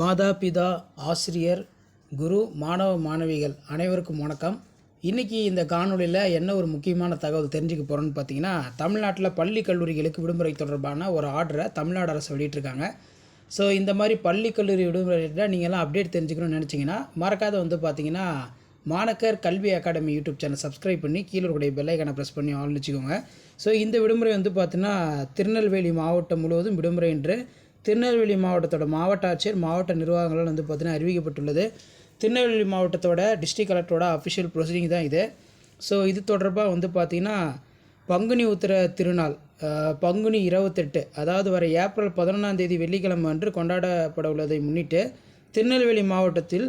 மாதா பிதா ஆசிரியர் குரு மாணவ மாணவிகள் அனைவருக்கும் வணக்கம். இன்றைக்கி இந்த காணொளியில் என்ன ஒரு முக்கியமான தகவல் தெரிஞ்சுக்க போகிறோன்னு பார்த்தீங்கன்னா தமிழ்நாட்டில் பள்ளி கல்லூரிகளுக்கு விடுமுறை தொடர்பான ஒரு ஆர்டரை தமிழ்நாடு அரசு வெளியிட்டிருக்காங்க. ஸோ இந்த மாதிரி பள்ளி கல்லூரி விடுமுறையில் நீங்கள்லாம் அப்டேட் தெரிஞ்சுக்கணும்னு நினச்சிங்கன்னா மறக்காத வந்து பார்த்தீங்கன்னா மாணக்கர் கல்வி அகாடமி யூடியூப் சேனல் சப்ஸ்கிரைப் பண்ணி கீழே இருக்கக்கூடிய பெல்லைக்கான ப்ரெஸ் பண்ணி ஆல் வச்சுக்கோங்க. ஸோ இந்த விடுமுறை வந்து பார்த்தீங்கன்னா திருநெல்வேலி மாவட்டம் முழுவதும் விடுமுறை என்று திருநெல்வேலி மாவட்டத்தோட மாவட்ட ஆட்சியர் மாவட்ட நிர்வாகங்களால் வந்து பார்த்தீங்கன்னா அறிவிக்கப்பட்டுள்ளது. திருநெல்வேலி மாவட்டத்தோட டிஸ்ட்ரிக் கலெக்டரோட அஃபிஷியல் ப்ரொசீடிங் தான் இது. ஸோ இது தொடர்பாக வந்து பார்த்திங்கன்னா பங்குனி உத்திர திருநாள் பங்குனி இருபத்தெட்டு அதாவது வர ஏப்ரல் பதினொன்றாம் தேதி வெள்ளிக்கிழமை அன்று கொண்டாடப்பட உள்ளதை முன்னிட்டு திருநெல்வேலி மாவட்டத்தில்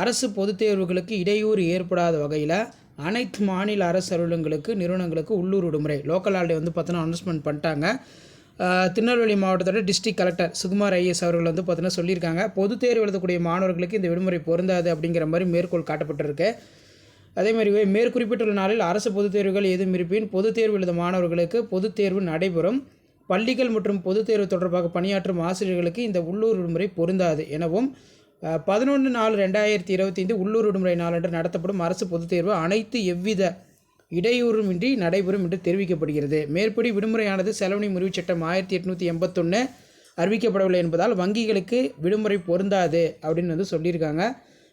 அரசு பொதுத் தேர்வுகளுக்கு இடையூறு ஏற்படாத வகையில் அனைத்து மாநில அரசு அலுவலகங்களுக்கு நிறுவனங்களுக்கு உள்ளூர் விடுமுறை லோக்கல் ஹாலிடே வந்து பார்த்தோன்னா அனௌன்ஸ்மெண்ட் பண்ணிட்டாங்க. திருநெல்வேலி மாவட்டத்தோட டிஸ்ட்ரிக்ட் கலெக்டர் சுகுமார் ஐஎஸ் அவர்கள் வந்து பார்த்தீங்கன்னா சொல்லியிருக்காங்க. பொது தேர்வு எழுதக்கூடிய மாணவர்களுக்கு இந்த விடுமுறை பொருந்தாது அப்படிங்கிற மாதிரி மேற்கோள் காட்டப்பட்டிருக்கு. அதே மாதிரி மேற்குறிப்பிட்டுள்ள நாளில் அரசு பொதுத் தேர்வுகள் ஏதும் இருப்பின் பொதுத் தேர்வு எழுத மாணவர்களுக்கு பொதுத் தேர்வு நடைபெறும். பள்ளிகள் மற்றும் பொதுத் தேர்வு தொடர்பாக பணியாற்றும் ஆசிரியர்களுக்கு இந்த உள்ளூர் விடுமுறை பொருந்தாது எனவும் பதினொன்று நாலு ரெண்டாயிரத்தி இருபத்தைந்து உள்ளூர் விடுமுறை நாளன்று நடத்தப்படும் அரசு பொதுத் தேர்வு அனைத்து எவ்வித இடையூறுமின்றி நடைபெறும் என்று தெரிவிக்கப்படுகிறது. மேற்படி விடுமுறையானது செலவணி முறிவுச் சட்டம் ஆயிரத்தி எட்நூற்றி எண்பத்தொன்று அறிவிக்கப்படவில்லை என்பதால் வங்கிகளுக்கு விடுமுறை பொருந்தாது அப்படின்னு வந்து சொல்லியிருக்காங்க.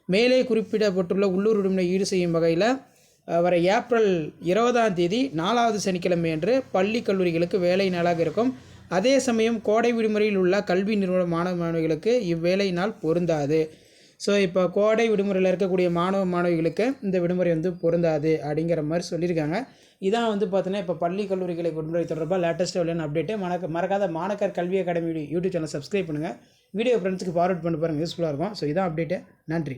மேலே குறிப்பிடப்பட்டுள்ள உள்ளூர் விடுமுறை ஈடு செய்யும் வகையில் வர ஏப்ரல் இருபதாம் தேதி நாலாவது சனிக்கிழமை அன்று பள்ளி கல்லூரிகளுக்கு வேலை நாளாக இருக்கும். அதே சமயம் கோடை விடுமுறையில் உள்ள கல்வி நிறுவன மாணவ மாணவிகளுக்கு இவ்வேலை நாள் பொருந்தாது. ஸோ இப்போ கோடை விடுமுறையில் இருக்கக்கூடிய மாணவ மாணவிகளுக்கு இந்த விடுமுறை வந்து பொருந்தாது அப்படிங்கிற மாதிரி சொல்லியிருக்காங்க இதான் வந்து பார்த்தீங்கன்னா இப்போ பள்ளி கல்லூரிகளை விடுமுறை தொடர்பாக லேட்டஸ்ட்டாக விளையாட அப்டேட்டு மறக்க மறக்காத Manakkar Kalvi academy YouTube channel subscribe பண்ணுங்கள் வீடியோ ஃப்ரெண்ட்ஸுக்கு ஃபார்வர்ட் பண்ணி பாருங்கள் யூஸ்ஃபுல்லாக இருக்கும் ஸோ இதான் அப்டேட்டு நன்றி